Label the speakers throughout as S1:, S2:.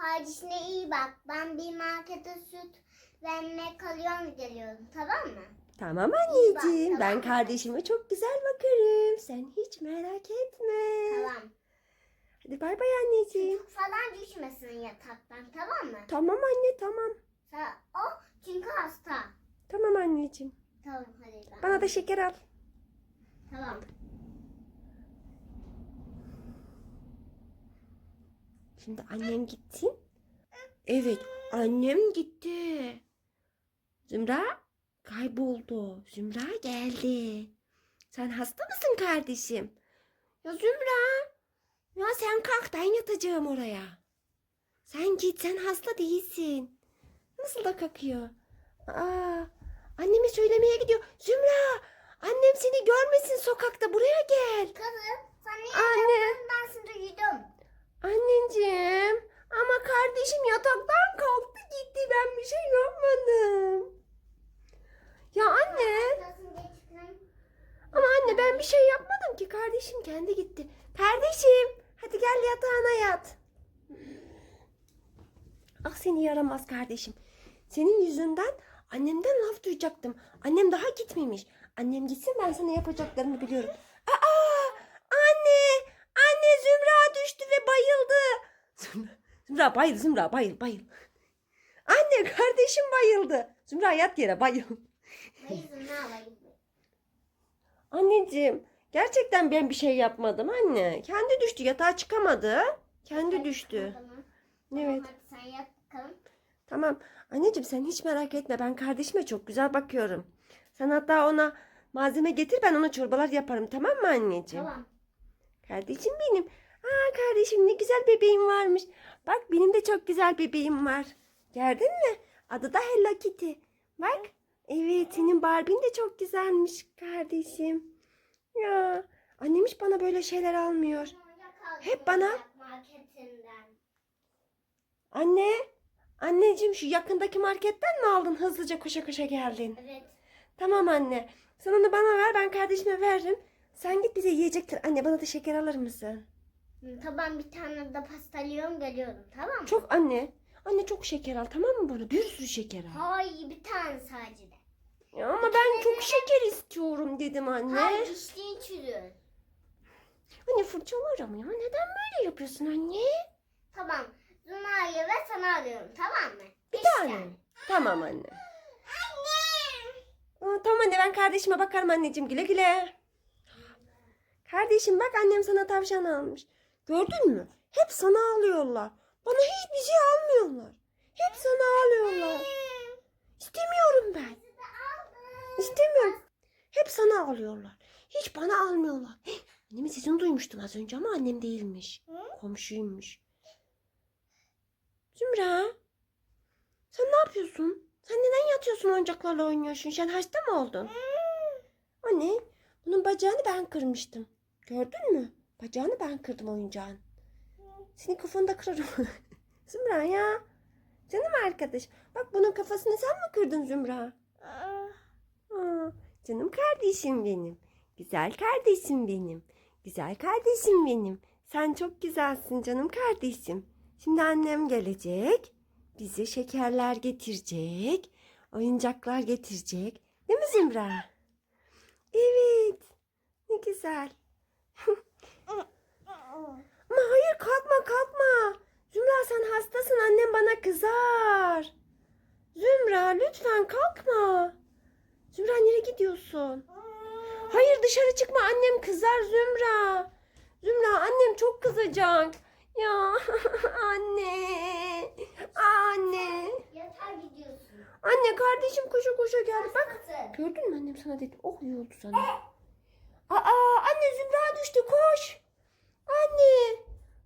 S1: Kardeşine iyi bak. Ben bir markete süt vermeye kalıyorum geliyorum. Tamam mı?
S2: Tamam anneciğim.
S1: Bak,
S2: Ben
S1: tamam.
S2: kardeşime çok güzel bakarım. Sen hiç merak etme.
S1: Tamam.
S2: Hadi bay bay anneciğim.
S1: Falan düşmesin yataktan. Tamam mı?
S2: Tamam anne tamam.
S1: O çünkü hasta.
S2: Tamam anneciğim.
S1: Tamam hadi. ben-
S2: Bana da şeker al.
S1: Tamam.
S2: Şimdi annem gitsin. Evet annem gitti. Zümra kayboldu. Zümra geldi. Sen hasta mısın kardeşim? Ya Zümra. Ya sen kalk ben yatacağım oraya. Sen git sen hasta değilsin. Nasıl da kakıyor. Aa, anneme söylemeye gidiyor. Zümra annem seni görmesin sokakta buraya gel.
S1: Kızım sen niye
S2: Anne.
S1: Ben şimdi uyudum.
S2: Anneciğim ama kardeşim yataktan kalktı gitti ben bir şey yapmadım. Ya anne ama anne ben bir şey yapmadım ki kardeşim kendi gitti. Kardeşim hadi gel yatağına yat. Ah seni yaramaz kardeşim. Senin yüzünden annemden laf duyacaktım. Annem daha gitmemiş. Annem gitsin ben sana yapacaklarını biliyorum. Aa anne anne Zümra düştü ve bayıldı. Zümra, Zümra bayıl Zümra bayıl bayıl. Anne kardeşim bayıldı. Zümra yat yere bayıl.
S1: Bayızım ne yapayım?
S2: Anneciğim gerçekten ben bir şey yapmadım anne. Kendi düştü yatağa çıkamadı. Kendi düştü.
S1: Tamam.
S2: Evet.
S1: Hadi sen yat bakalım.
S2: Tamam. Anneciğim sen hiç merak etme. Ben kardeşime çok güzel bakıyorum. Sen hatta ona malzeme getir ben ona çorbalar yaparım. Tamam mı anneciğim?
S1: Tamam.
S2: Kardeşim benim. Aa kardeşim ne güzel bebeğim varmış. Bak benim de çok güzel bebeğim var. Gördün mü? Adı da Hello Kitty. Bak. Evet senin Barbie'n de çok güzelmiş kardeşim. Ya annem hiç bana böyle şeyler almıyor. Hep bana-. Anne. Anneciğim şu yakındaki marketten mi aldın? Hızlıca koşa koşa geldin.
S1: Evet.
S2: Tamam anne. Sen onu bana ver ben kardeşime veririm. Sen git bize yiyecektir. Anne bana da şeker alır mısın?
S1: Tamam bir tane de pastalıyorum geliyorum tamam mı?
S2: Çok anne. Anne çok şeker al tamam mı bana? Bir sürü şeker al.
S1: Hayır bir tane sadece de.
S2: Ya ama ben çok şeker istiyorum dedim anne.
S1: Hayır içtiğin çürür.
S2: Anne fırçalarım ya. Neden böyle yapıyorsun anne?
S1: Tamam. Zuna'yı ve sana alıyorum tamam mı?
S2: Bir
S1: Beş
S2: tane. Tamam anne. Aa, tamam anne ben kardeşime bakarım anneciğim güle güle. Kardeşim bak annem sana tavşan almış. Gördün mü? Hep sana alıyorlar. Bana hiçbir şey almıyorlar. Hep sana alıyorlar. İstemiyorum ben. İstemiyorum. Hep sana alıyorlar. Hiç bana almıyorlar. Hih, Annemin sesini duymuştum az önce ama annem değilmiş. Komşuymuş. Zümra. Sen ne yapıyorsun? Sen neden yatıyorsun oyuncaklarla oynuyorsun? Sen hasta mı oldun? Anne, bunun bacağını ben kırmıştım. Gördün mü? Bacağını ben kırdım oyuncağın. Senin kafanı da kırarım. Zümra ya. Canım arkadaş. Bak bunun kafasını sen mi kırdın Zümra? Aa, canım kardeşim benim. Güzel kardeşim benim. Güzel kardeşim benim. Sen çok güzelsin canım kardeşim. Şimdi annem gelecek. Bize şekerler getirecek. Oyuncaklar getirecek. Değil mi Zümra? Evet. Ne güzel. Ama hayır kalkma kalkma. Zümra sen hastasın annem bana kızar. Zümra lütfen kalkma. Zümra nereye gidiyorsun? Hayır dışarı çıkma annem kızar Zümra. Zümra annem çok kızacak. Ya anne. Anne.
S1: Yatağa gidiyorsun.
S2: Anne kardeşim koşa koşa geldi. Bak gördün mü annem sana dedi. Oh iyi oldu sana. Aa anne Zümra düştü koş. Anne.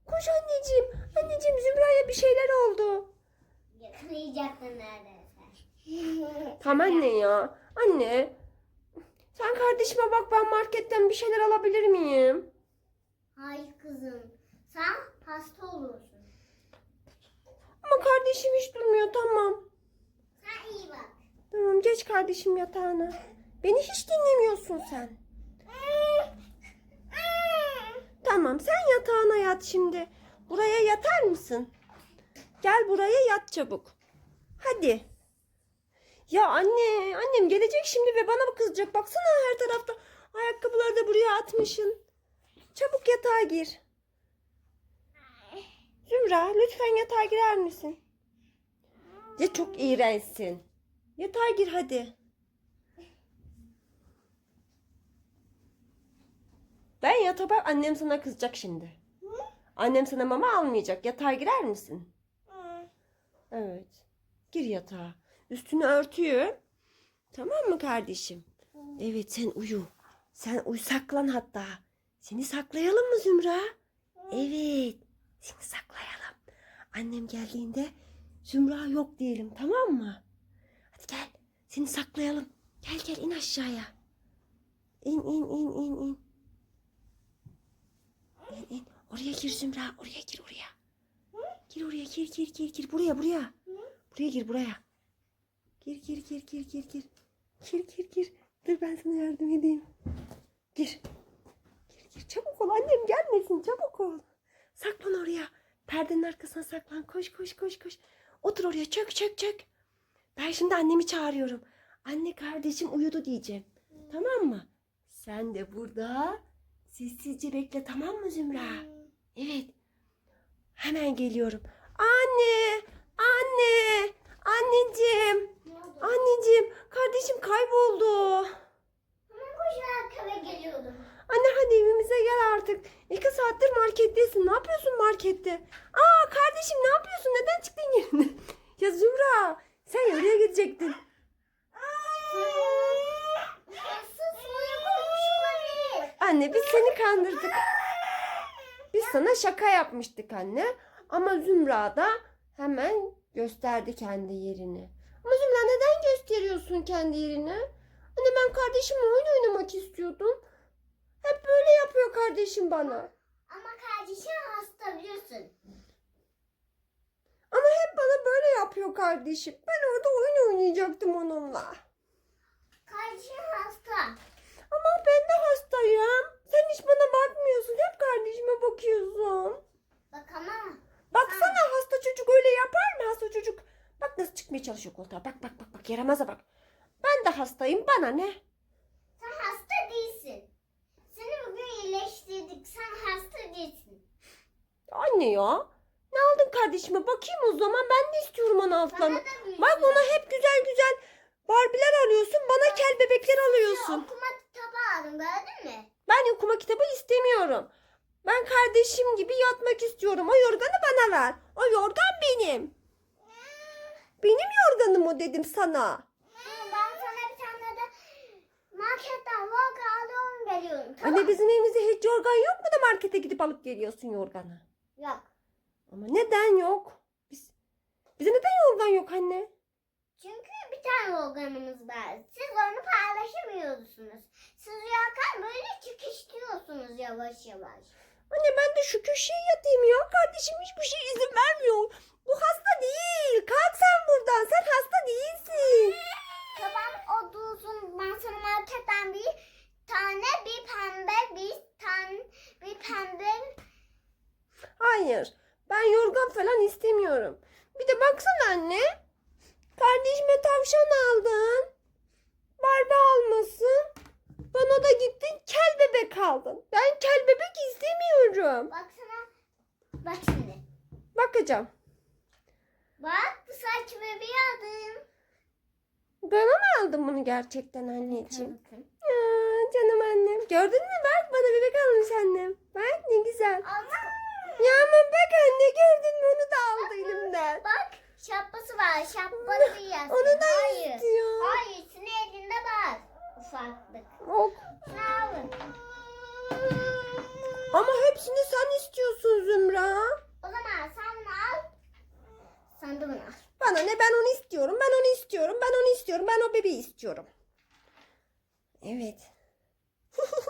S2: Koş anneciğim. Anneciğim Zümra'ya bir şeyler oldu.
S1: Yakalayacaktın neredeyse.
S2: Tamam anne ya. Anne. Sen kardeşime bak ben marketten bir şeyler alabilir miyim?
S1: Hayır kızım. Sen hasta olursun.
S2: Ama kardeşim hiç durmuyor tamam.
S1: Sen iyi bak.
S2: Tamam geç kardeşim yatağına. Beni hiç dinlemiyorsun sen. Tamam sen yatağına yat şimdi. Buraya yatar mısın? Gel buraya yat çabuk. Hadi. Ya anne, annem gelecek şimdi ve bana kızacak? Baksana her tarafta ayakkabıları da buraya atmışsın. Çabuk yatağa gir. Zümra lütfen yatağa girer misin? Ya çok iğrençsin. Yatağa gir hadi. Ben yatağa bak annem sana kızacak şimdi. Annem sana mama almayacak. Yatağa girer misin? Evet. Gir yatağa. Üstünü örtüyor. Tamam mı kardeşim? Evet sen uyu. Sen uyu saklan hatta. Seni saklayalım mı Zümra? Evet. Seni saklayalım. Annem geldiğinde Zümra yok diyelim tamam mı? Hadi gel. Seni saklayalım. Gel gel in aşağıya. İn in in in in. İn in. Oraya gir Zümra. Oraya gir oraya. Gir oraya gir gir gir gir. Buraya buraya. Buraya gir buraya. Gir gir gir gir gir gir. Gir gir gir. Dur ben sana yardım edeyim. Gir. Gir gir. Çabuk ol annem gelmesin. Çabuk ol. Saklan oraya. Perdenin arkasına saklan. Koş koş koş koş. Otur oraya çök çök çök. Ben şimdi annemi çağırıyorum. Anne kardeşim uyudu diyeceğim. Tamam mı? Sen de burada sessizce bekle tamam mı Zümra? Evet. Hemen geliyorum. Anne! Anne! Anneciğim! Anneciğim! Kardeşim kayboldu.
S1: Hemen koşarak eve geliyordum.
S2: Anne hadi evimize gel artık. İki saattir markettesin. Ne yapıyorsun markette? Aa kardeşim ne yapıyorsun? Neden çıktın yerine? ya Zümra sen ya oraya gidecektin. Anne biz seni kandırdık. Biz sana şaka yapmıştık anne. Ama Zümra da hemen gösterdi kendi yerini. Ama Zümra neden gösteriyorsun kendi yerini? Anne ben kardeşimle oyun oynamak istiyordum. Hep böyle yapıyor kardeşim bana.
S1: Ama kardeşin hasta biliyorsun.
S2: Ama hep bana böyle yapıyor kardeşim. Ben orada oyun oynayacaktım onunla.
S1: Kardeşin hasta.
S2: Ama ben de hastayım. Sen hiç bana bakmıyorsun. Hep kardeşime bakıyorsun.
S1: Bak ama
S2: Baksana hasta çocuk öyle yapar mı hasta çocuk? Bak nasıl çıkmaya çalışıyor koltuğa. Bak bak bak bak yaramaza bak. Ben de hastayım bana ne?
S1: sen hasta değilsin. Seni bugün iyileştirdik. Sen hasta değilsin.
S2: Anne ya. Ne aldın kardeşime? Bakayım o zaman. Ben de istiyorum
S1: da büyüsün.
S2: Bak ona hep güzel güzel Barbie'ler alıyorsun. Bana kel bebekler alıyorsun.
S1: Okuma aldım gördün mü?
S2: Ben okuma kitabı istemiyorum. Ben kardeşim gibi yatmak istiyorum. O yorganı bana ver. O yorgan benim. Benim yorganım o dedim sana.
S1: Ben sana bir tane de marketten vlog alıyorum veriyorum. Tamam.
S2: Anne bizim evimizde hiç yorgan yok mu da markete gidip alıp geliyorsun yorganı?
S1: Yok.
S2: Ama neden yok? Biz, bize neden yorgan yok anne?
S1: Çünkü bir tane organımız var. Siz onu paylaşamıyorsunuz. Siz uyarken böyle çıkıştırıyorsunuz yavaş yavaş.
S2: Anne ben de şu köşeye yatayım ya. Kardeşim hiçbir şey izin vermiyor. Bu hasta değil. Kalk sen buradan. Sen hasta değilsin.
S1: Tamam o dursun. Ben sana marketten bir tane bir pembe bir tane bir pembe
S2: Hayır. Ben yorgan falan istemiyorum. Bir de baksana anne. Tavşan aldın. Barbie almasın. Bana da gittin kel bebek aldın. Ben kel bebek istemiyorum.
S1: baksana. Bak şimdi.
S2: Bakacağım.
S1: Bak bu saç bebeği aldım.
S2: Bana mı aldın bunu gerçekten anneciğim?
S1: Bakın.
S2: Aa, canım annem. Gördün mü bak bana bebek almış annem. Bak ne güzel.
S1: Ama
S2: Ya ama bak anne gördün mü onu da aldı
S1: Şapkalı bir yastık.
S2: Onu da
S1: Hayır.
S2: istiyor.
S1: Hayır. Senin elinde var. Ufaklık.
S2: Ok. Ama hepsini sen istiyorsun Zümra.
S1: O zaman sen bunu al. Sen de bunu al.
S2: Bana ne ben onu istiyorum. Ben onu istiyorum. Ben onu istiyorum. Ben o bebeği istiyorum. Evet.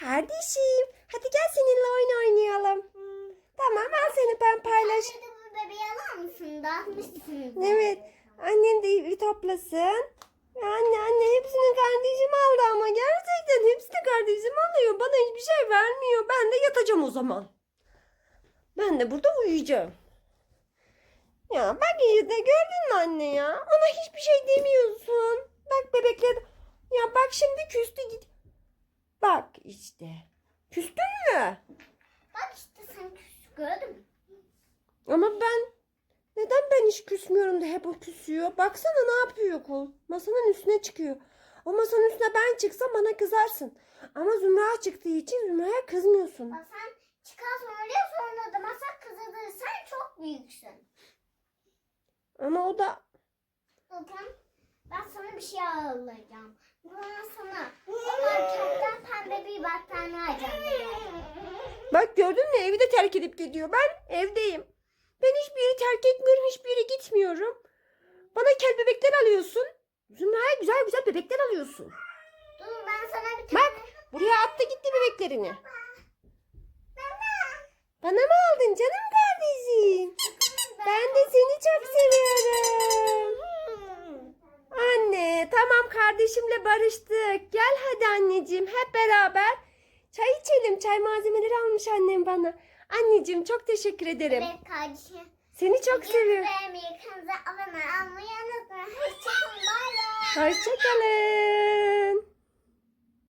S2: Kardeşim. Hadi gel seninle oyun oynayalım. Tamam al seni ben paylaş.
S1: Sen de bu bebeği alır mısın? Dağıtmışsınız.
S2: Evet. Annen de bir toplasın. Anne anne hepsini kardeşim aldı ama gerçekten hepsini kardeşim alıyor. Bana hiçbir şey vermiyor. Ben de yatacağım o zaman. Ben de burada uyuyacağım. Ya bak işte gördün mü anne ya? Ona hiçbir şey demiyorsun. Bak bebekler. Ya bak şimdi küstü git. Bak işte. Küstün mü?
S1: Bak işte sen küs gördün mü?
S2: Ama ben neden ben hiç küsmüyorum da hep o küsüyor? Baksana ne yapıyor kol? Masanın üstüne çıkıyor. O masanın üstüne ben çıksam bana kızarsın. Ama Zümra çıktığı için Zümra'ya kızmıyorsun.
S1: Bak sen çıkarsın oraya sonra da masak kızarır. Sen çok büyüksün.
S2: Ama o da
S1: Bakın ben sana bir şey ayarlayacağım. Bana sana o marketten pembe bir battaniye alacağım.
S2: Bak gördün mü evi de terk edip gidiyor. Ben evdeyim. Ben hiçbir yeri terk etmiyorum. Hiçbir yere gitmiyorum. Bana kel bebekler alıyorsun. Zümra'ya güzel güzel bebekler alıyorsun.
S1: Dur ben sana bir
S2: Bak.
S1: tane...
S2: Buraya attı gitti bebeklerini. Bana mı aldın canım kardeşim? Ben de seni çok seviyorum. Anne tamam kardeşimle barıştık. Gel hadi anneciğim hep beraber çay içelim. Çay malzemeleri almış annem bana. Anneciğim çok teşekkür ederim.
S1: Evet kardeşim.
S2: Seni çok seviyorum.
S1: Beğenmeyi, kanalımıza abone olmayı unutmayın. Hoşçakalın.
S2: Hoşçakalın.